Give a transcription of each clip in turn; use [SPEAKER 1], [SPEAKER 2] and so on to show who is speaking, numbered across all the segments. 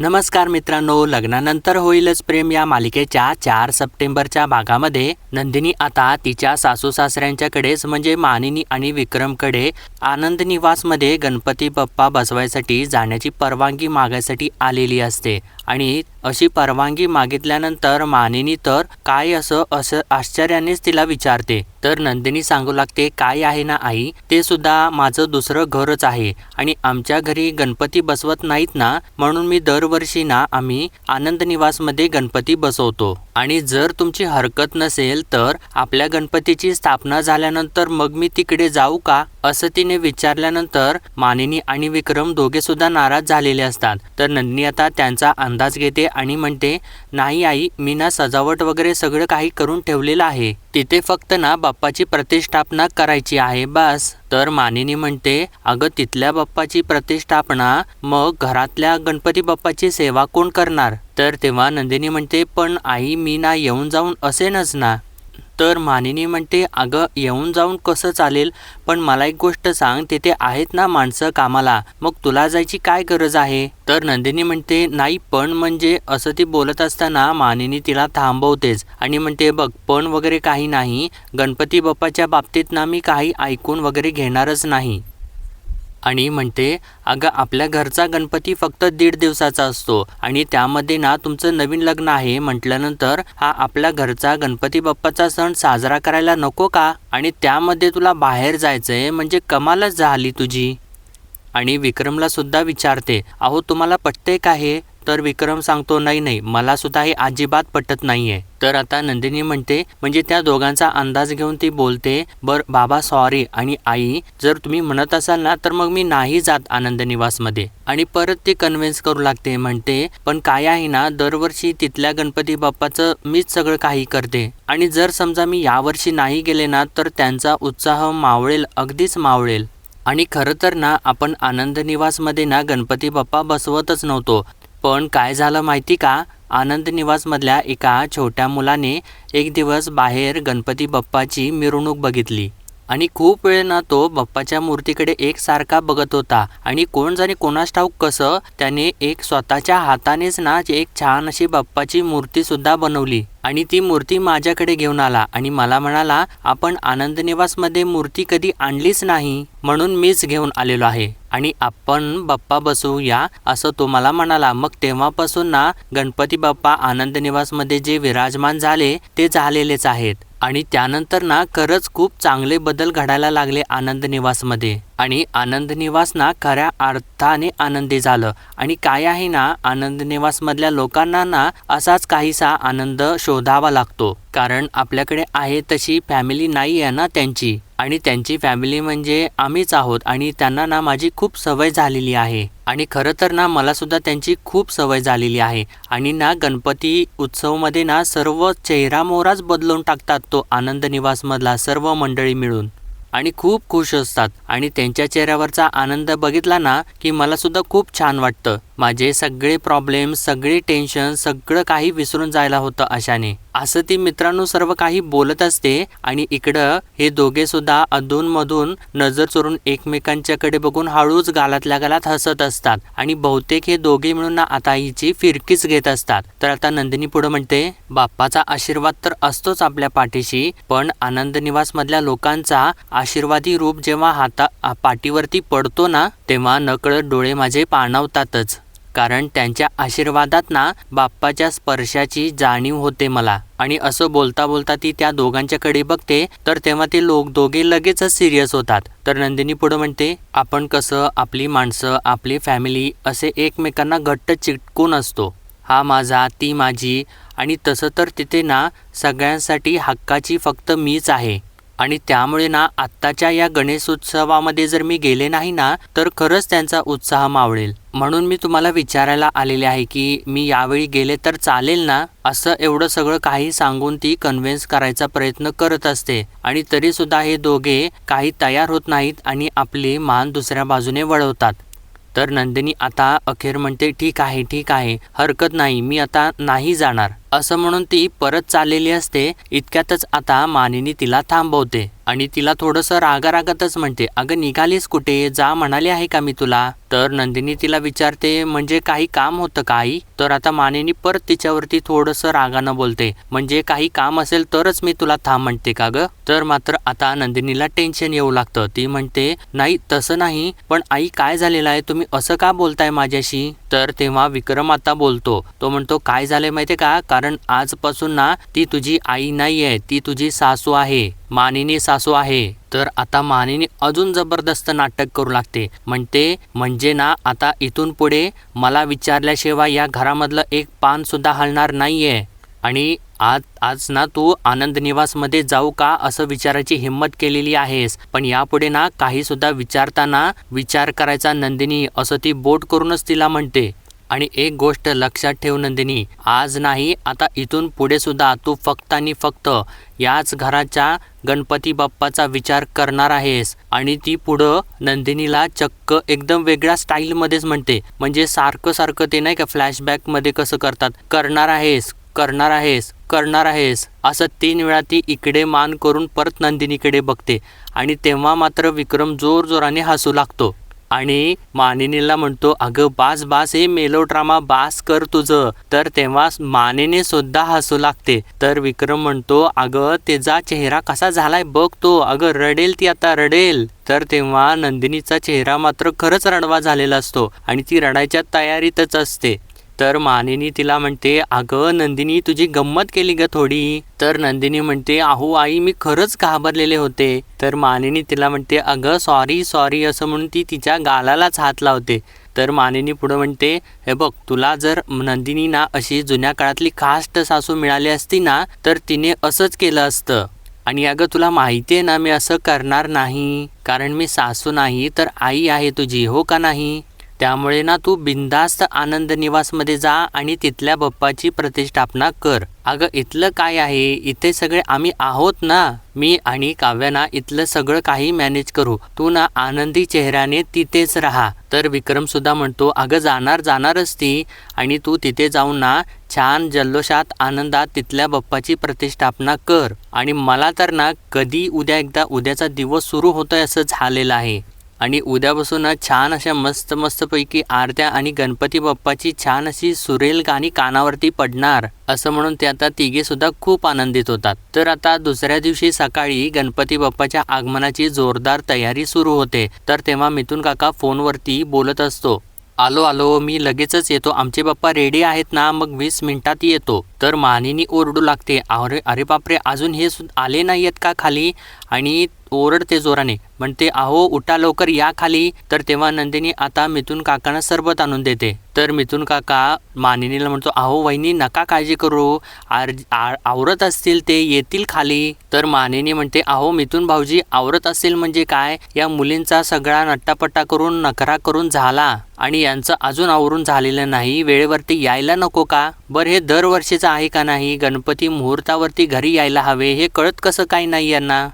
[SPEAKER 1] नमस्कार मित्रांनो लग्नानंतर होईलच प्रेम या मालिकेच्या चार सप्टेंबरच्या भागामध्ये. नंदिनी आता तिच्या सासू सासऱ्यांच्याकडेच म्हणजे मानिनी आणि विक्रमकडे आनंद निवासमध्ये गणपती बाप्पा बसवायसाठी जाण्याची परवानगी मागायसाठी आलेली असते. आणि अशी परवानगी मागितल्यानंतर मानिनी तर काय असं असं आश्चर्यानेच तिला विचारते. तर नंदिनी सांगू लागते काय आहे ना आई? ते सुद्धा माझं दुसरं घरच आहे आणि आमच्या घरी गणपती बसवत नाहीत ना? म्हणून मी दरवर्षी ना आम्ही आनंद निवासमध्ये गणपती बसवतो. आणि जर तुमची हरकत नसेल तर आपल्या गणपतीची स्थापना झाल्यानंतर मग मी तिकडे जाऊ का? असं तिने विचारल्यानंतर मानिनी आणि विक्रम दोघे सुद्धा नाराज झालेले असतात. तर नंदिनी आता त्यांचा अंदाज घेते आणि म्हणते नाही आई मी ना सजावट वगैरे सगळं काही करून ठेवलेलं आहे. तिथे फक्त ना बाप्पाची प्रतिष्ठापना करायची आहे बस. तर मानिनी म्हणते अगं तिथल्या बाप्पाची प्रतिष्ठापना मग घरातल्या गणपती बाप्पाची सेवा कोण करणार? तर तेव्हा नंदिनी म्हणते पण आई मी ना येऊन जाऊन असेनच ना. तर मानिनी म्हणते अगं येऊन जाऊन कसं चालेल? पण मला एक गोष्ट सांग तिथे आहेत ना माणसं कामाला. मग तुला जायची काय गरज आहे? तर नंदिनी म्हणते नाही पण म्हणजे असं ती बोलत असताना मानिनी तिला थांबवतेच. आणि म्हणते बघ पण वगैरे काही नाही. गणपती बाप्पाच्या बाबतीत ना मी काही ऐकून वगैरे घेणारच नाही. आणि म्हणते अगं आपल्या घरचा गणपती फक्त दीड दिवसाचा असतो आणि त्यामध्ये ना तुमचं नवीन लग्न आहे म्हटल्यानंतर हा आपल्या घरचा गणपती बाप्पाचा सण साजरा करायला नको का? आणि त्यामध्ये तुला बाहेर जायचंय म्हणजे कमालच झाली तुझी. आणि विक्रमला सुद्धा विचारते अहो तुम्हाला पटते का हे? तर विक्रम सांगतो नाही नाही मला सुद्धा हे अजिबात पटत नाही आहे तर आता नंदिनी म्हणते म्हणजे त्या दोघांचा अंदाज घेऊन ती बोलते बर बाबा सॉरी आणि आई जर तुम्ही म्हणत असाल ना तर मग मी नाही जात आनंद निवासमध्ये आणि परत ती कन्व्हिन्स करू लागते म्हणते पण काय आहे ना दरवर्षी तिथल्या गणपती बाप्पाचं मीच सगळं काही करते. आणि जर समजा मी यावर्षी नाही गेले ना तर त्यांचा उत्साह मावळेल अगदीच मावळेल. आणि खरं तर ना आपण आनंद निवासमध्ये ना गणपती बाप्पा बसवतच नव्हतो. पण काय झालं माहिती का? आनंद निवासमधल्या एका छोट्या मुलाने एक दिवस बाहेर गणपती बाप्पाची मिरवणूक बघितली. आणि खूप वेळ ना तो बाप्पाच्या मूर्तीकडे एकसारखा बघत होता. आणि कोण जाणे कोणास ठाऊक कसं त्याने एक स्वतःच्या हातानेच ना एक छान अशी बाप्पाची मूर्तीसुद्धा बनवली. आणि ती मूर्ती माझ्याकडे घेऊन आला आणि मला म्हणाला आपण आनंद निवासमध्ये मूर्ती कधी आणलीच नाही म्हणून मीच घेऊन आलेलो आहे. आणि आपण बाप्पा बसूया असं तो मला म्हणाला. मग तेव्हापासून ना गणपती बाप्पा आनंद निवासमध्ये जे विराजमान झाले ते झालेलेच आहेत. आणि त्यानंतर ना खरंच खूप चांगले बदल घडायला लागले आनंद निवासमध्ये आणि आनंद निवास ना खऱ्या अर्थाने आनंदी झालं. आणि काय आहे ना आनंद निवासमधल्या लोकांना ना असाच काहीसा आनंद शोधावा लागतो. कारण आपल्याकडे आहे तशी फॅमिली नाही आहे ना त्यांची. आणि त्यांची फॅमिली म्हणजे आम्हीच आहोत आणि त्यांना ना माझी खूप सवय झालेली आहे. आणि खरं तर ना मलासुद्धा त्यांची खूप सवय झालेली आहे. आणि ना गणपती उत्सवमध्ये ना सर्व चेहरा मोहराच बदलून टाकतात तो आनंद निवासमधला सर्व मंडळी मिळून. आणि खूप खुश असतात. आणि त्यांच्या चेहऱ्यावरचा आनंद बघितला ना की मला सुद्धा खूप छान वाटतं. माझे सगळे प्रॉब्लेम सगळे टेन्शन सगळं काही विसरून जायला होतं अशाने. असं ती मित्रांनो सर्व काही बोलत असते आणि इकडं हे दोघे सुद्धा अधूनमधून नजर चोरून एकमेकांच्याकडे बघून हळूच गालातल्या गालात हसत असतात. आणि बहुतेक हे दोघे मिळून ना आता हिची फिरकीच घेत असतात. तर आता नंदिनी पुढे म्हणते बाप्पाचा आशीर्वाद तर असतोच आपल्या पाठीशी पण आनंद निवास मधल्या लोकांचा आशीर्वादी रूप जेव्हा हाता पाठीवरती पडतो ना तेव्हा नकळत डोळे माझे पाणवतातच. कारण त्यांच्या आशीर्वादात ना बाप्पाच्या स्पर्शाची जाणीव होते मला. आणि असं बोलता बोलता ती त्या दोघांच्याकडे बघते तर तेव्हा ते लोक दोघे लगेचच सिरियस होतात. तर नंदिनी पुढे म्हणते आपण कसं आपली माणसं आपली फॅमिली असे एकमेकांना घट्ट चिटकून असतो. हा माझा ती माझी. आणि तसं तर तिथे ना सगळ्यांसाठी हक्काची फक्त मीच आहे. आणि त्यामुळे ना आत्ताच्या या गणेशोत्सवामध्ये जर मी गेले नाही ना तर खरंच त्यांचा उत्साह मावळेल. म्हणून मी तुम्हाला विचारायला आलेले आहे की मी यावेळी गेले तर चालेल ना? असं एवढं सगळं काही सांगून ती कन्व्हिन्स करायचा प्रयत्न करत असते. आणि तरी सुद्धा हे दोघे काही तयार होत नाहीत आणि आपली मान दुसऱ्या बाजूने वळवतात. तर नंदिनी आता अखेर म्हणते ठीक आहे ठीक आहे. हरकत नाही. मी आता नाही जाणार. असं म्हणून ती परत चाललेली असते इतक्यातच आता मानिनी तिला थांबवते आणि तिला थोडंसं रागारागातच म्हणते अगं निघालीस कुठे? जा म्हणाले आहे का मी तुला? तर नंदिनी तिला विचारते म्हणजे काही काम होतं काही तर आता मानिनी परत तिच्यावरती थोडंसं रागानं बोलते म्हणजे काही काम असेल तरच मी तुला थांब म्हणते का ग? तर मात्र आता नंदिनीला टेन्शन येऊ लागतं. ती म्हणते नाही तसं नाही पण आई काय झालेलं आहे? तुम्ही असं का बोलताय माझ्याशी? तर तेव्हा विक्रम आता बोलतो. तो म्हणतो काय झालंय माहितीये का? कारण कारण आजपासून ना ती तुझी आई नाही आहे ती तुझी सासू आहे मानिनी सासू आहे. तर आता मानिनी अजून जबरदस्त नाटक करू लागते. म्हणते म्हणजे ना आता इथून पुढे मला विचारल्याशिवाय या घरामधलं एक पान सुद्धा हलणार नाहीये. आणि आज आज ना तू आनंद निवासमध्ये जाऊ का असं विचारायची हिंमत केलेली आहेस. पण यापुढे ना काही सुद्धा विचारताना विचार करायचा नंदिनी असं ती बोट करूनच तिला म्हणते. आणि एक गोष्ट लक्षात ठेव नंदिनी आज नाही आता इथून पुढे सुद्धा तू फक्त आणि फक्त याच घराच्या गणपती बाप्पाचा विचार करणार आहेस. आणि ती पुढं नंदिनीला चक्क एकदम वेगळ्या स्टाईलमध्येच म्हणते. म्हणजे सारखं सारखं ते नाही का फ्लॅशबॅकमध्ये कसं करतात? करणार आहेस करणार आहेस करणार आहेस. असं तीन वेळा ती इकडे मान करून परत नंदिनीकडे बघते. आणि तेव्हा मात्र विक्रम जोरजोराने हसू लागतो. आणि मानिनीला म्हणतो अगं बास बास हे मेलो ड्रामा बास कर तुझं. तर तेव्हा मानिनी सुद्धा हसू लागते. तर विक्रम म्हणतो अगं तिचा चेहरा कसा झालाय बघ तो. अगं रडेल ती आता रडेल. तर तेव्हा नंदिनीचा चेहरा मात्र खरंच रडवा झालेला असतो आणि ती रडायच्या तयारीतच असते. तर मानिनी तिला म्हणते अगं नंदिनी तुझी गंमत केली ग थोडी. तर नंदिनी म्हणते अहो आई मी खरंच घाबरलेले होते. तर मानिनी तिला म्हणते अगं सॉरी सॉरी असं म्हणून ती तिच्या गालालाच हात लावते. तर मानिनी पुढं म्हणते हे बघ तुला जर नंदिनी ना अशी जुन्या काळातली कास्ट सासू मिळाली असती ना तर तिने असंच केलं असतं. आणि अगं तुला माहिती आहे ना मी असं करणार नाही. कारण मी सासू नाही तर आई आहे तुझी हो का नाही? त्यामुळे ना तू बिंदास्त आनंद निवासमध्ये जा आणि तिथल्या बाप्पाची प्रतिष्ठापना कर. अगं इथलं काय आहे? इथे सगळे आम्ही आहोत ना? मी आणि काव्याना इथलं सगळं काही मॅनेज करू. तू ना आनंदी चेहऱ्याने तिथेच राहा. तर विक्रम सुद्धा म्हणतो अगं जाणार जाणारच ती. आणि तू तिथे जाऊन ना छान जल्लोषात आनंदात तिथल्या बाप्पाची प्रतिष्ठापना कर. आणि मला तर ना कधी उद्या एकदा उद्याचा दिवस सुरू होतोय असं झालेलं आहे. आणि उद्यापासून छान अशा मस्त मस्तपैकी आरत्या आणि गणपती बाप्पाची छान अशी सुरेल गाणी कानावरती पडणार असं म्हणून ते आता तिघे सुद्धा खूप आनंदित होतात. तर आता दुसऱ्या दिवशी सकाळी गणपती बाप्पाच्या आगमनाची जोरदार तयारी सुरू होते. तर तेव्हा मिथून काका फोनवरती बोलत असतो आलो आलो मी लगेचच येतो. आमचे बाप्पा रेडी आहेत ना? मग वीस मिनिटात येतो. तर मानिनी ओरडू लागते अरे अरे बापरे अजून हे सु आले नाही आहेत का खाली? आणि ओरडते जोराने. म्हणते अहो उठा लवकर या खाली. तर तेव्हा नंदिनी आता मिथून काकांना सरबत आणून देते. तर मिथून काका मानिनीला म्हणतो अहो वहिनी नका काळजी करू. आर आ- आवरत असतील ते येतील खाली. तर मानिनी म्हणते अहो मिथून भाऊजी आवरत असेल म्हणजे काय? या मुलींचा सगळा नट्टापट्टा करून नखरा करून झाला. आणि यांचं अजून आवरून झालेलं नाही. वेळेवरती यायला नको का? बरं हे दरवर्षीचं आहे का नाही? गणपती मुहूर्तावरती घरी यायला हवे. हे कळत कसं काय नाही यांना?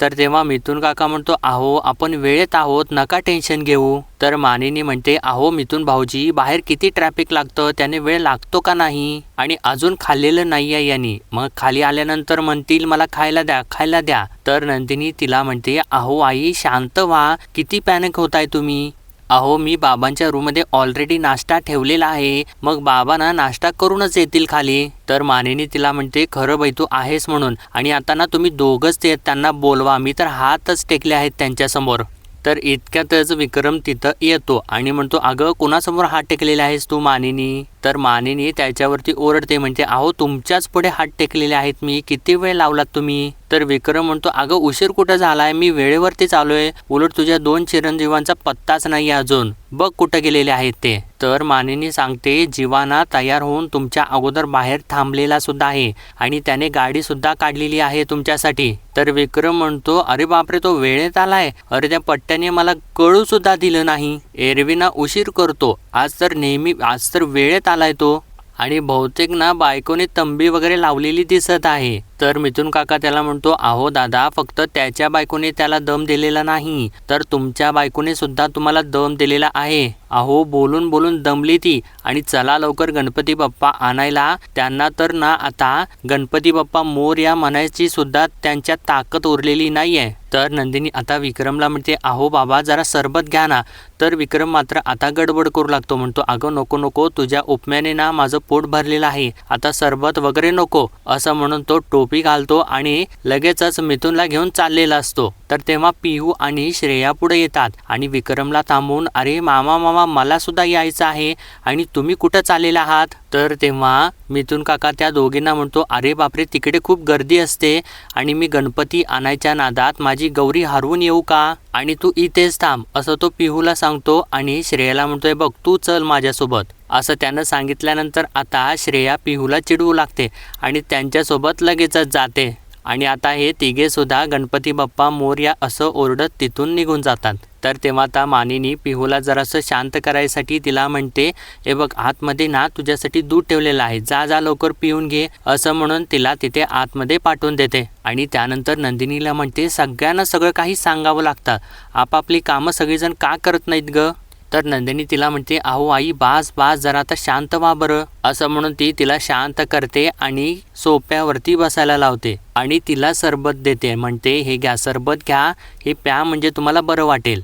[SPEAKER 1] तर तेव्हा मिथून काका म्हणतो आहो आपण वेळेत आहोत नका टेन्शन घेऊ. तर मानिनी म्हणते अहो मिथून भाऊजी बाहेर किती ट्रॅफिक लागतं त्याने वेळ लागतो का नाही? आणि अजून खाल्लेलं नाही आहे यांनी. मग खाली आल्यानंतर म्हणतील मला खायला द्या खायला द्या. तर नंदिनी तिला म्हणते अहो आई शांत व्हा. किती पॅनिक होताय तुम्ही. अहो मी बाबांच्या रूममध्ये ऑलरेडी नाश्ता ठेवलेला आहे. मग बाबांना नाश्ता करूनच येतील खाली. तर मानेनी तिला म्हणते खरं बाई तू आहेस म्हणून. आणि आता ना तुम्ही दोघंच ते त्यांना बोलवा. मी तर हातच टेकले आहेत त्यांच्यासमोर तर इतक्यातच विक्रम तिथं येतो आणि म्हणतो अगं कोणासमोर हात टेकलेला आहेस तू मानिनी? तर मानिनी त्याच्यावरती ओरडते म्हणते अहो तुमच्याच पुढे हात टेकलेले आहेत मी. किती वेळ लावलात तुम्ही? तर विक्रम म्हणतो अगं उशीर कुठं झालाय? मी वेळेवरती आहे उलट तुझ्या दोन चिरंजीवांचा पत्ताच नाही अजून. बघ कुठं गेलेले आहेत ते. तर मानेनी सांगते जीवाना तयार होऊन तुमच्या अगोदर बाहेर थांबलेला सुद्धा आहे आणि त्याने गाडी सुद्धा काढलेली आहे तुमच्यासाठी. तर विक्रम म्हणतो अरे बापरे तो वेळेत आलाय. अरे त्या पट्ट्याने मला कळू सुद्धा दिलं नाही. एरवीना उशीर करतो. आज तर नेहमी आज तर वेळेत आलाय तो. आणि बहुतेक ना बायकोने तंबी वगैरे लावलेली दिसत आहे. तर मिथून काका त्याला म्हणतो अहो दादा फक्त त्याच्या बायकोने त्याला दम दिलेला नाही. तर तुमच्या बायकोने सुद्धा तुम्हाला दम दिलेला आहे. अहो बोलून बोलून दमली ती. आणि चला लवकर गणपती बाप्पा आणायला. त्यांना तर ना आता गणपती बाप्पा मोरया म्हणायची सुद्धा त्यांच्या ताकद उरलेली नाहीये. तर नंदिनी आता विक्रमला म्हणते अहो बाबा जरा सरबत घ्या ना. तर विक्रम मात्र आता गडबड करू लागतो. म्हणतो अगं नको नको. तुझ्या उपम्याने ना माझं पोट भरलेलं आहे. आता सरबत वगैरे नको. असं म्हणून तो टो टोपी घालतो आणि लगेचच मिथुनला घेऊन चाललेला असतो. तर तेव्हा पिहू आणि श्रेया पुढे येतात आणि विक्रमला थांबवून अरे मामा मामा मला सुद्धा यायचं आहे आणि तुम्ही कुठं चाललेला आहात? तर तेव्हा मिथून काका त्या दोघींना म्हणतो अरे बापरे तिकडे खूप गर्दी असते आणि मी गणपती आणायच्या नादात माझी गौरी हरवून येऊ का? आणि तू इथेच थांब असं तो पिहूला सांगतो आणि श्रेयाला म्हणतोय बघ तू चल माझ्यासोबत. असं त्यानं सांगितल्यानंतर आता श्रेया पिहूला चिडवू लागते आणि त्यांच्यासोबत लगेचच जाते. आणि आता हे तिघेसुद्धा गणपती बाप्पा मोर्या असं ओरडत तिथून निघून जातात. तर तेव्हा आता मानिनी पिहूला जरासं शांत करायसाठी तिला म्हणते हे बघ आतमध्ये ना तुझ्यासाठी दूध ठेवलेलं आहे. जा जा लवकर पिऊन घे असं म्हणून तिला तिथे आतमध्ये पाठवून देते. आणि त्यानंतर नंदिनीला म्हणते सगळ्यांना सगळं काही सांगावं लागतं. आपापली कामं सगळेजण का करत नाहीत गं? तर नंदिनी तिला म्हणते अहो आई बास बास जरा आता शांत व्हा बरं. असं म्हणून ती तिला शांत करते आणि सोप्यावरती बसायला लावते आणि तिला सरबत देते. म्हणते हे घ्या सरबत घ्या. हे प्या म्हणजे तुम्हाला बरं वाटेल.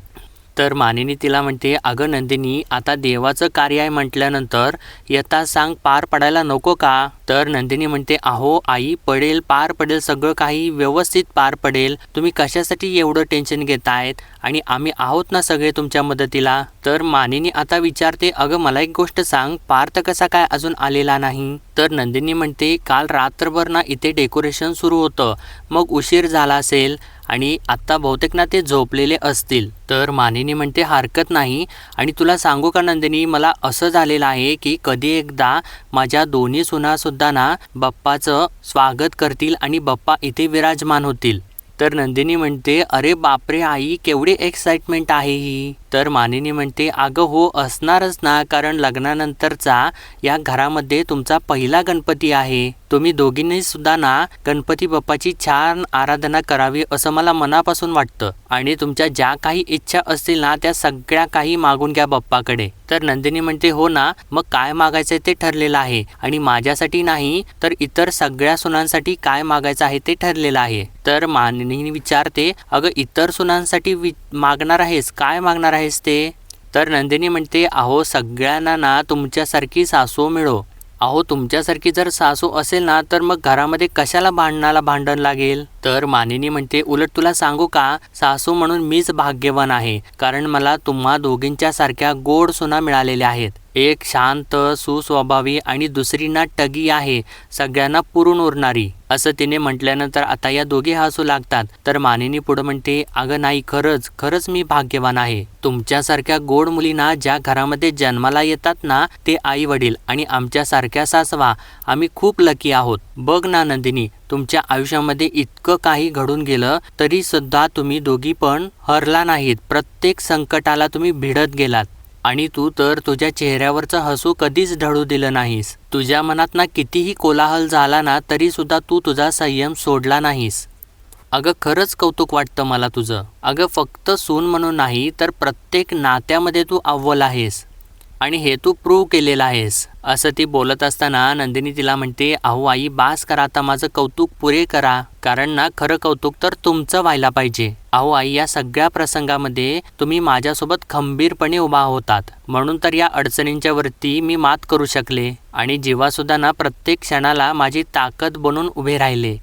[SPEAKER 1] तर मानिनी तिला म्हणते अगं नंदिनी आता देवाचं कार्य आहे म्हटल्यानंतर यथा सांग पार पडायला नको का? तर नंदिनी म्हणते अहो आई पडेल पार पडेल सगळं काही व्यवस्थित पार पडेल. तुम्ही कशासाठी एवढं टेन्शन घेतायत? आणि आम्ही आहोत ना सगळे तुमच्या मदतीला? तर मानिनी आता विचारते अगं मला एक गोष्ट सांग पार तर कसा काय अजून आलेला नाही? तर नंदिनी म्हणते काल रात्रभर ना इथे डेकोरेशन सुरू होतं. मग उशीर झाला असेल आणि आत्ता बहुतेक ना ते झोपलेले असतील. तर मानिनी म्हणते हरकत नाही. आणि तुला सांगू का नंदिनी मला असं झालेलं आहे की कधी एकदा माझ्या दोन्ही सुनासुद्धा ना बाप्पाचं स्वागत करतील आणि बाप्पा इथे विराजमान होतील. तर नंदिनी म्हणते अरे बापरे आई केवढी एक्साइटमेंट आहे ही. तर मानिनी म्हणते अगं हो असणारच ना कारण लग्नानंतरचा या घरामध्ये तुमचा पहिला गणपती आहे. तुम्ही दोघींनी सुद्धा ना गणपती बाप्पाची छान आराधना करावी असं मला मनापासून वाटतं. आणि तुमच्या ज्या काही इच्छा असतील ना त्या सगळ्या काही मागून घ्या बाप्पाकडे. तर नंदिनी म्हणते हो ना मग काय मागायचं ते ठरलेलं आहे. आणि माझ्यासाठी नाही तर इतर सगळ्या सुनांसाठी काय मागायचं आहे ते ठरलेलं आहे. तर मानिनी विचारते अगं इतर सुनांसाठी वि मागणार आहेस? काय मागणार आहेस ते? तर नंदिनी म्हणते अहो सगळ्यांना ना तुमच्यासारखी सासू मिळो. अहो तुमच्यासारखी जर सासू असेल ना तर मग घरामध्ये कशाला भांडणाला भांडण लागेल? तर मानिनी म्हणते उलट तुला सांगू का? सासू म्हणून मीच भाग्यवान आहे. कारण मला तुम्हा दोघींच्या सारख्या गोड सुना मिळालेल्या आहेत. एक शांत सुस्वभावी आणि दुसरी ना टगी आहे. सगळ्यांना पुरून उरणारी. असं तिने म्हटल्यानंतर आता या दोघे हसू लागतात. तर मानिनी पुढं म्हणते अगं नाही खरंच खरंच मी भाग्यवान आहे. तुमच्यासारख्या गोड मुलींना ज्या घरामध्ये जन्माला येतात ना ते आई वडील आणि आमच्यासारख्या सासवा. आम्ही खूप लकी आहोत. बघ ना नंदिनी तुमच्या आयुष्यामध्ये इतकं काही घडून गेलं तरी सुद्धा तुम्ही दोघी पण हरला नाहीत. प्रत्येक संकटाला तुम्ही भिडत गेलात. आणि तू तर तुझ्या चेहऱ्यावरचं हसू कधीच ढळू दिलं नाहीस. तुझ्या मनात ना कितीही कोलाहल झाला ना तरी सुद्धा तू तुझा संयम सोडला नाहीस. अगं खरंच कौतुक वाटतं मला तुझं. अगं फक्त सून म्हणून नाही तर प्रत्येक नात्यामध्ये तू अव्वल आहेस. आणि हे तू प्रूव्ह केलेला आहेस. असं ती बोलत असताना नंदिनी तिला म्हणते अहो आई बास करा आता माझं कौतुक पुरे करा. कारण ना खरं कौतुक तर तुमचं व्हायला पाहिजे. अहो आई या सगळ्या प्रसंगामध्ये तुम्ही माझ्यासोबत खंबीरपणे उभा होतात. म्हणून तर या अडचणींच्या वरती मी मात करू शकले. आणि जीवासुद्धा ना प्रत्येक क्षणाला माझी ताकद बनून उभे राहिले.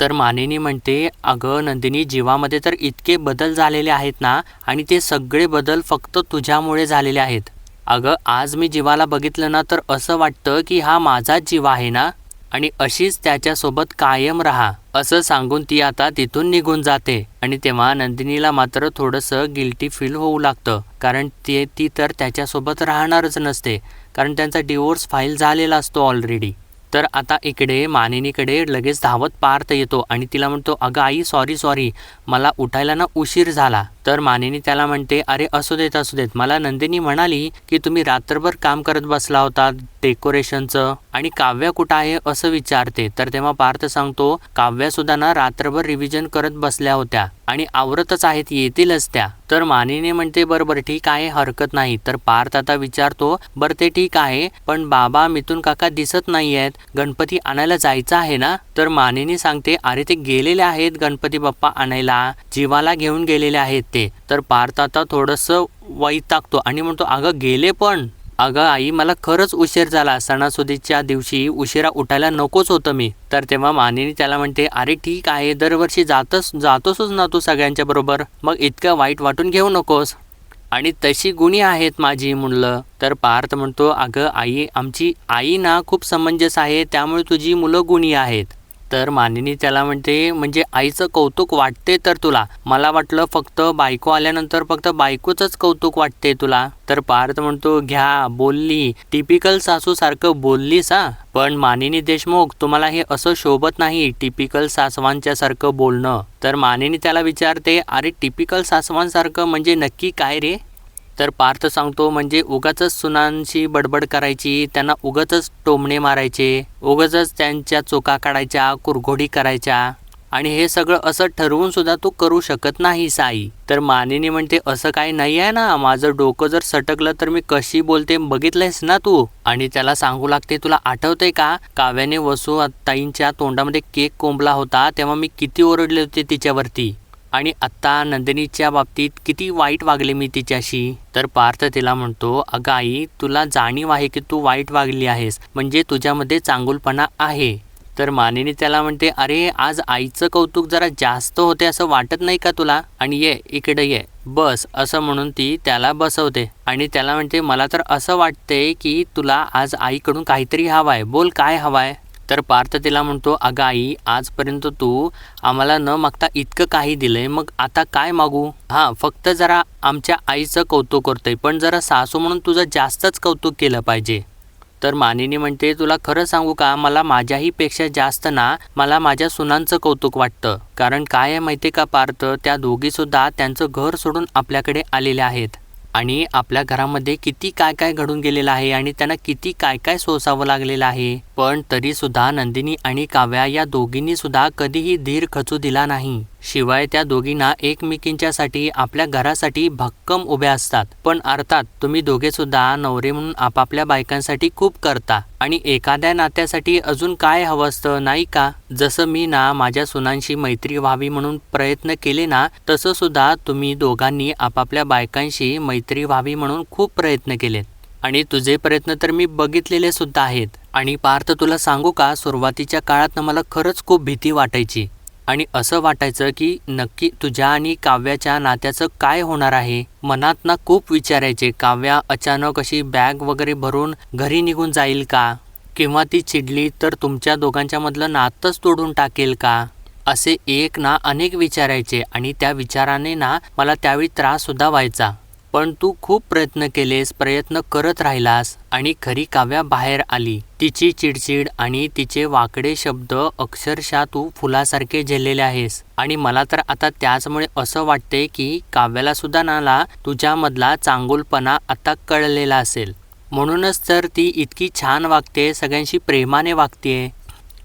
[SPEAKER 1] तर मानिनी म्हणते अगं नंदिनी जीवामध्ये तर इतके बदल झालेले आहेत ना आणि ते सगळे बदल फक्त तुझ्यामुळे झालेले आहेत. अगं आज मी जीवाला बघितलं ना तर असं वाटतं की हा माझाच जीव आहे ना? आणि अशीच त्याच्यासोबत कायम राहा. असं सांगून ती आता तिथून निघून जाते. आणि तेव्हा नंदिनीला मात्र थोडंसं गिल्टी फील होऊ लागतं. कारण ते ती तर त्याच्यासोबत राहणारच नसते. कारण त्यांचा डिवोर्स फाईल झालेला असतो ऑलरेडी तर आता इकडे मानिनीकडे लगेच धावत पार्थ येतो. आणि तिला म्हणतो अगं आई सॉरी सॉरी मला उठायला ना उशीर झाला. तर मानिनी त्याला म्हणते अरे असू देत असू देत. मला नंदिनी म्हणाली की तुम्ही रात्रभर काम करत बसला होता डेकोरेशनचं आणि काव्या कुठं आहे असं विचारते. तर तेव्हा पार्थ सांगतो काव्या सुद्धा ना रात्रभर रिव्हिजन करत बसल्या होत्या आणि आवरतच आहेत येतीलच त्या. तर मानिने म्हणते बरं बरं ठीक आहे हरकत नाही. तर पार्थ आता विचारतो बरं ते ठीक आहे पण बाबा मिथून काका दिसत नाही आहेत गणपती आणायला जायचं आहे ना? तर मानिनी सांगते अरे ते गेलेले आहेत गणपती बाप्पा आणायला. जीवाला घेऊन गेलेले आहेत. ते तर पार्थ आता थोडंसं वैतागतो. आणि म्हणतो अगं गेले पण. अगं आई मला खरंच उशीर झाला. सणासुदीच्या दिवशी उशिरा उठायला नकोच होतं मी. तर तेव्हा मानिनी त्याला म्हणते अरे ठीक आहे. दरवर्षी जातच जातोसच ना तू सगळ्यांच्या बरोबर. मग इतकं वाईट वाटून घेऊ नकोस. आणि तशी गुणी आहेत माझी म्हणलं. तर पार्थ म्हणतो अगं आई आमची आई ना खूप समंजस आहे. त्यामुळे तुझी मुलं गुणी आहेत. तर मानिनी त्याला म्हणते म्हणजे आईचं कौतुक वाटते तर तुला. मला वाटलं फक्त बायको आल्यानंतर फक्त बायकोचंच कौतुक वाटते तुला. तर पार्थ म्हणतो घ्या बोलली. टिपिकल सासू सारखं बोललीस हा? पण मानिनी देशमुख तुम्हाला हे असं शोभत नाही टिपिकल सासवांच्या सारखं बोलणं. तर मानिनी त्याला विचारते अरे टिपिकल सासवांसारखं म्हणजे नक्की काय रे? तर पार्थ सांगतो म्हणजे उगाचच सुनांशी बडबड करायची त्यांना उगाचच टोमणे मारायचे उगाचच त्यांच्या चोका काढायच्या कुरघोडी करायच्या. आणि हे सगळं असं ठरवून सुद्धा तू करू शकत नाही साई. तर मानिनी म्हणते असं काही नाही आहे ना माझं डोकं जर सटकलं तर मी कशी बोलते बघितलंयस ना तू? आणि त्याला सांगू लागते तुला आठवतंय का? काव्याने वसू ताईंच्या तोंडामध्ये केक कोंबला होता तेव्हा मी किती ओरडले होते तिच्यावरती. आणि आत्ता नंदिनीच्या बाबतीत किती वाईट वागले मी तिच्याशी? तर पार्थ तिला म्हणतो अगं आई तुला जाणीव आहे की तू वाईट वागली आहेस म्हणजे तुझ्यामध्ये चांगुलपणा आहे. तर मानिनी त्याला म्हणते अरे आज आईचं कौतुक जरा जास्त होते असं वाटत नाही का तुला? आणि ये इकडे ये बस असं म्हणून ती त्याला बसवते. आणि त्याला म्हणते मला तर असं वाटते की तुला आज आईकडून काहीतरी हवाय बोल काय हवाय? तर पार्थ तिला म्हणतो अगं आई आजपर्यंत तू आम्हाला न मागता इतकं काही दिलंय मग आता काय मागू? हां फक्त जरा आमच्या आईचं कौतुक करतोय पण जरा सासू म्हणून तुझं जास्तच कौतुक केलं पाहिजे. तर मानिनी म्हणते तुला खरं सांगू का मला माझ्याही पेक्षा जास्त ना मला माझ्या सुनांचं कौतुक वाटतं. कारण काय आहे माहिती का पार्थ? त्या दोघीसुद्धा त्यांचं घर सोडून आपल्याकडे आलेल्या आहेत. आणि आपल्या घरामध्ये किती काय काय घडून गेलेलं आहे आणि त्यांना किती काय काय सोसावं लागलेलं आहे? पण तरीसुद्धा नंदिनी आणि काव्या या दोघींनीसुद्धा कधीही धीर खचू दिला नाही. शिवाय त्या दोघींना एकमेकींच्यासाठी आपल्या घरासाठी भक्कम उभ्या असतात. पण अर्थात तुम्ही दोघेसुद्धा नवरे म्हणून आपापल्या बायकांसाठी खूप करता. आणि एखाद्या नात्यासाठी अजून काय हवं असतं नाही का? जसं मी ना माझ्या सुनांशी मैत्री व्हावी म्हणून प्रयत्न केले ना तसं सुद्धा तुम्ही दोघांनी आपापल्या बायकांशी मैत्री व्हावी म्हणून खूप प्रयत्न केलेत. आणि तुझे प्रयत्न तर मी बघितलेले सुद्धा आहेत. आणि पार्थ तुला सांगू का सुरुवातीच्या काळात मला खरंच खूप भीती वाटायची. आणि असं वाटायचं की नक्की तुझ्या आणि काव्याच्या नात्याचं काय होणार आहे? मनात ना खूप विचारायचे काव्या अचानक अशी बॅग वगैरे भरून घरी निघून जाईल का? किंवा ती चिडली तर तुमच्या दोघांच्या मधलं नातंच तोडून टाकेल का? असे एक ना अनेक विचारायचे आणि त्या विचाराने ना मला त्यावेळी त्रास सुद्धा व्हायचा. पण तू खूप प्रयत्न केलेस प्रयत्न करत राहिलास आणि खरी काव्या बाहेर आली. तिची चिडचिड आणि तिचे वाकडे शब्द अक्षरशः तू फुलासारखे झेललेले आहेस. आणि मला तर आता त्याचमुळे असं वाटते की काव्याला सुद्धा नाला तुझ्यामधला चांगुलपणा आता कळलेला असेल. म्हणूनच तर ती इतकी छान वागते सगळ्यांशी प्रेमाने वागते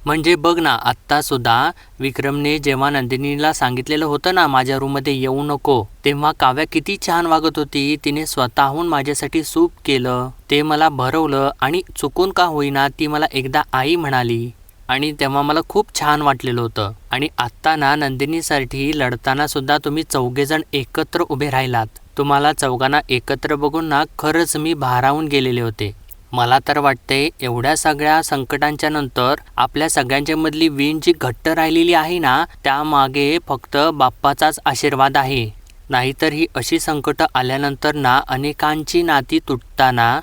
[SPEAKER 1] म्हणजे बघ ना आत्तासुद्धा विक्रमने जेव्हा नंदिनीला सांगितलेलं होतं ना माझ्या रूममध्ये येऊ नको तेव्हा काव्या किती छान वागत होती. तिने स्वतःहून माझ्यासाठी सूप केलं. ते मला भरवलं आणि चुकून का होईना ती मला एकदा आई म्हणाली. आणि तेव्हा मला खूप छान वाटलेलं होतं. आणि आत्ता ना नंदिनीसाठी लढताना सुद्धा तुम्ही चौघेजण एकत्र उभे राहिलात. तुम्हाला चौघांना एकत्र बघून ना खरंच मी भारावून गेलेले होते. मला तर वाटते एवढ्या सगळ्या संकटांच्या नंतर आपल्या सगळ्यांच्या मधली वीण जी घट्ट राहिलेली आहे ना त्यामागे फक्त बाप्पाचाच आशीर्वाद आहे. नाहीतर ही अशी संकटं आल्यानंतर ना अनेकांची नाती तुटताना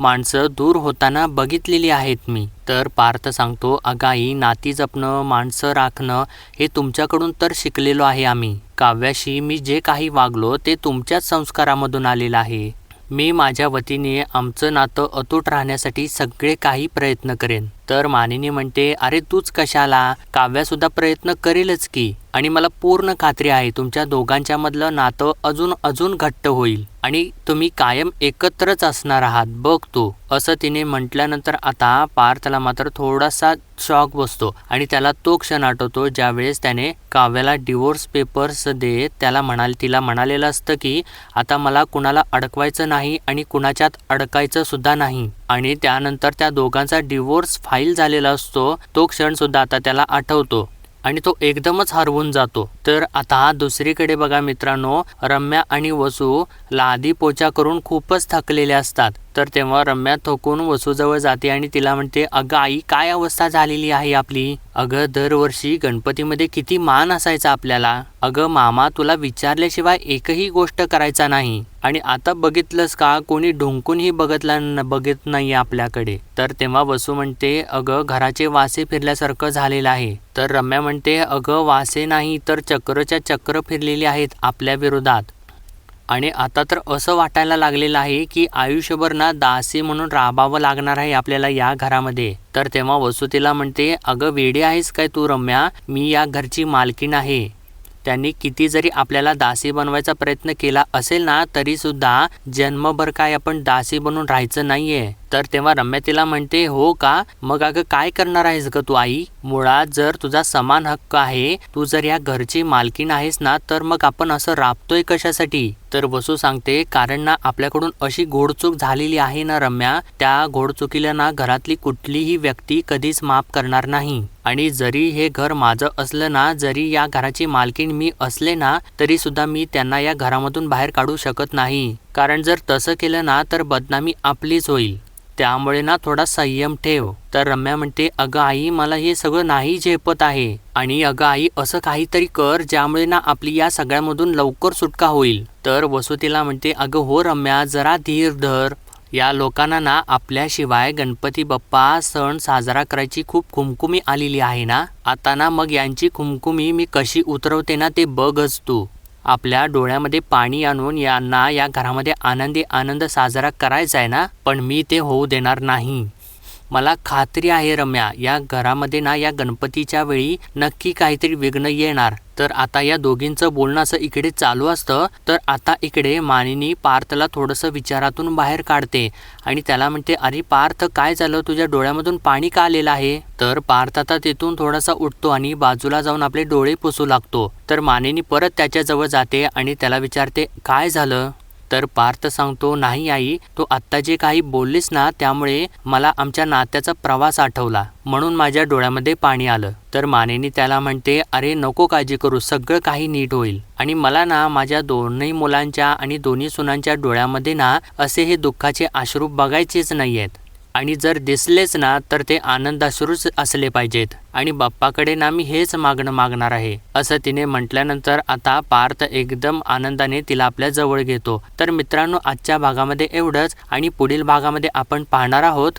[SPEAKER 1] माणसं दूर होताना बघितलेली आहेत मी. तर पार्थ सांगतो अगाई नाती जपणं माणसं राखणं हे तुमच्याकडून तर शिकलेलो आहे आम्ही. काव्याशी मी जे काही वागलो ते तुमच्याच संस्कारामधून आलेलं आहे. मी माझ्या वतीने आमचं नातं अतूट राहण्यासाठी सगळे काही प्रयत्न करेन. तर मानिनी म्हणते अरे तूच कशाला? काव्यासुद्धा प्रयत्न करेलच की. आणि मला पूर्ण खात्री आहे तुमच्या दोघांच्या मधलं नातं अजून अजून घट्ट होईल. आणि तुम्ही कायम एकत्रच असणार आहात बघ तू. असं तिने म्हटल्यानंतर आता पार्थला मात्र थोडासा शॉक बसतो आणि त्याला तो क्षण आठवतो ज्यावेळेस त्याने काव्याला डिवोर्स पेपर्स देत त्याला म्हणाल तिला म्हणालेलं असतं की आता मला कुणाला अडकवायचं नाही आणि कुणाच्यात अडकायचं सुद्धा नाही. आणि त्यानंतर त्या दोघांचा डिवोर्स फाईल झालेला असतो तो क्षण सुद्धा आता त्याला आठवतो आणि तो एकदमच हरवून जातो. तर आता दुसरीकडे बघा मित्रांनो रम्या आणि वसू लादी पोचा करून खूपच थकलेले असतात. तर तेव्हा रम्या थकून वसूजवळ जाते आणि तिला म्हणते अगं आई काय अवस्था झालेली आहे आपली? अगं दरवर्षी गणपतीमध्ये किती मान असायचा आपल्याला. अगं मामा तुला विचारल्याशिवाय एकही गोष्ट करायचा नाही. आणि आता बघितलंस का कोणी ढुंकूनही बघतला न- बघत नाही आपल्याकडे. तर तेव्हा वसू म्हणते अगं घराचे वासे फिरल्यासारखं झालेलं आहे. तर रम्या म्हणते अगं वासे नाही तर चक्रच्या चक्र फिरलेली आहेत आपल्या विरोधात. आणि आता तर असं वाटायला लागलेलं आहे की आयुष्यभर ना दासी म्हणून राबावं लागणार आहे आपल्याला या घरामध्ये. तर तेव्हा वसुतीला म्हणते अगं वेडी आहेस काय तू रम्या? मी या घरची मालकीण आहे. त्यांनी किती जरी आपल्याला दासी बनवायचा प्रयत्न केला असेल ना तरीसुद्धा जन्मभर काय आपण दासी बनून राहायचं नाहीये. तर तेव्हा रम्या तिला म्हणते हो का? मग अगं काय करणार आहेस ग तू आई? मुळात जर तुझा समान हक्क आहे तू जर या घरची मालकीण आहेस ना तर मग आपण असं राबतोय कशासाठी? तर वसू सांगते कारण ना आपल्याकडून अशी घोडचूक झालेली आहे ना रम्या त्या घोडचुकीला ना घरातली कुठलीही व्यक्ती कधीच माफ करणार नाही. आणि जरी हे घर माझं असलं ना जरी या घराची मालकीण मी असले ना तरी सुद्धा मी त्यांना या घरामधून बाहेर काढू शकत नाही. कारण जर तसं केलं ना तर बदनामी आपलीच होईल. त्यामुळे ना थोडा संयम ठेव. तर रम्या म्हणते अगं आई मला हे सगळं नाही झेपत आहे. आणि अगं आई असं काहीतरी कर ज्यामुळे ना आपली या सगळ्यामधून लवकर सुटका होईल. तर वसुतीला म्हणते अगं हो रम्या जरा धीर धर. या लोकांना ना आपल्याशिवाय गणपती बाप्पा सण साजरा करायची खूप खुमकुमी आलेली आहे ना? आता ना मग यांची खुमकुमी मी कशी उतरवते ना ते बघच तू. आपल्या डोळ्यामध्ये पाणी आणून यांना या घरामध्ये आनंदी आनंद साजरा करायचा आहे ना? पण मी ते होऊ देणार नाही. मला खात्री आहे रम्या या घरामध्ये ना या गणपतीच्या वेळी नक्की काहीतरी विघ्न येणार. तर आता या दोघींचं बोलणं असं इकडे चालू असतं तर आता इकडे मानिनी पार्थला थोडंसं विचारातून बाहेर काढते आणि त्याला म्हणते अरे पार्थ काय झालं? तुझ्या डोळ्यामधून पाणी का आलेलं आहे? तर पार्थ आता तिथून थोडासा उठतो आणि बाजूला जाऊन आपले डोळे पुसू लागतो. तर मानिनी परत त्याच्याजवळ जाते आणि त्याला विचारते काय झालं? तर पार्थ सांगतो नाही आई तू आत्ता जे काही बोललीस ना त्यामुळे मला आमच्या नात्याचा प्रवास आठवला. म्हणून माझ्या डोळ्यामध्ये पाणी आलं. तर मानेनी त्याला म्हणते अरे नको काळजी करू सगळं काही नीट होईल. आणि मला ना माझ्या दोन्ही मुलांच्या आणि दोन्ही सुनांच्या डोळ्यामध्ये ना असे हे दुःखाचे अश्रू बघायचेच नाही आहेत आणि जर दिसलेच ना तर ते आनंदाश्रूच असले पाहिजेत. आणि बाप्पाकडे ना मी हेच मागणं मागणार आहे. असं तिने म्हटल्यानंतर आता पार्थ एकदम आनंदाने तिला आपल्या जवळ घेतो. तर मित्रांनो आजच्या भागामध्ये एवढंच. आणि पुढील भागामध्ये आपण पाहणार आहोत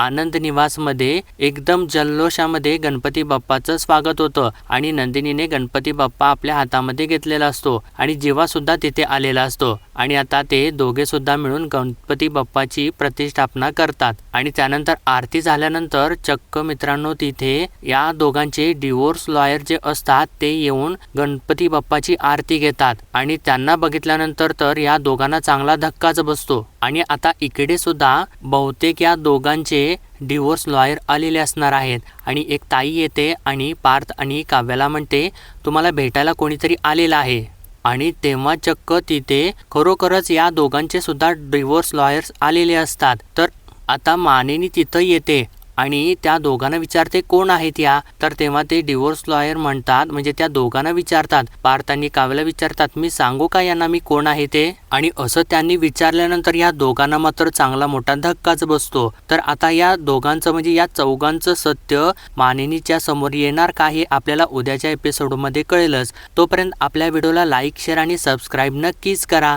[SPEAKER 1] आनंद निवासमध्ये एकदम जल्लोषामध्ये गणपती बाप्पाचं स्वागत होतं आणि नंदिनीने गणपती बाप्पा आपल्या हातामध्ये घेतलेला असतो आणि जीवा सुद्धा तिथे आलेला असतो आणि आता ते दोघे सुद्धा मिळून गणपती बाप्पाची प्रतिष्ठापना करतात. आणि त्यानंतर आरती झाल्यानंतर चक्क मित्रांनो तिथे या दोघांचे डिवोर्स लॉयर जे असतात ते येऊन गणपती बाप्पाची आरती घेतात. आणि त्यांना बघितल्यानंतर तर या दोघांना चांगला धक्काच बसतो. आणि आता इकडे सुद्धा बहुतेक या दोघांचे डिवोर्स लॉयर आलेले असणार आहेत. आणि एक ताई येते आणि पार्थ आणि काव्याला म्हणते तुम्हाला भेटायला कोणीतरी आलेलं आहे. आणि तेव्हा चक्क तिथे खरोखरच या दोघांचे सुद्धा डिवोर्स लॉयर्स आलेले असतात. तर आता मानेनी तिथं येते आणि त्या दोघांना विचारते कोण आहेत या? तर तेव्हा ते डिवोर्स लॉयर म्हणतात म्हणजे त्या दोघांना विचारतात. पार्थांनी काव्याला विचारतात मी सांगू का यांना मी कोण आहे ते? आणि असं त्यांनी विचारल्यानंतर या दोघांना मात्र चांगला मोठा धक्काच बसतो. तर आता या दोघांचं म्हणजे या चौघांचं सत्य मानिनीच्या समोर येणार का हे आपल्याला उद्याच्या एपिसोडमध्ये कळेलच. तोपर्यंत आपल्या व्हिडिओला लाईक शेअर आणि सबस्क्राईब नक्कीच करा.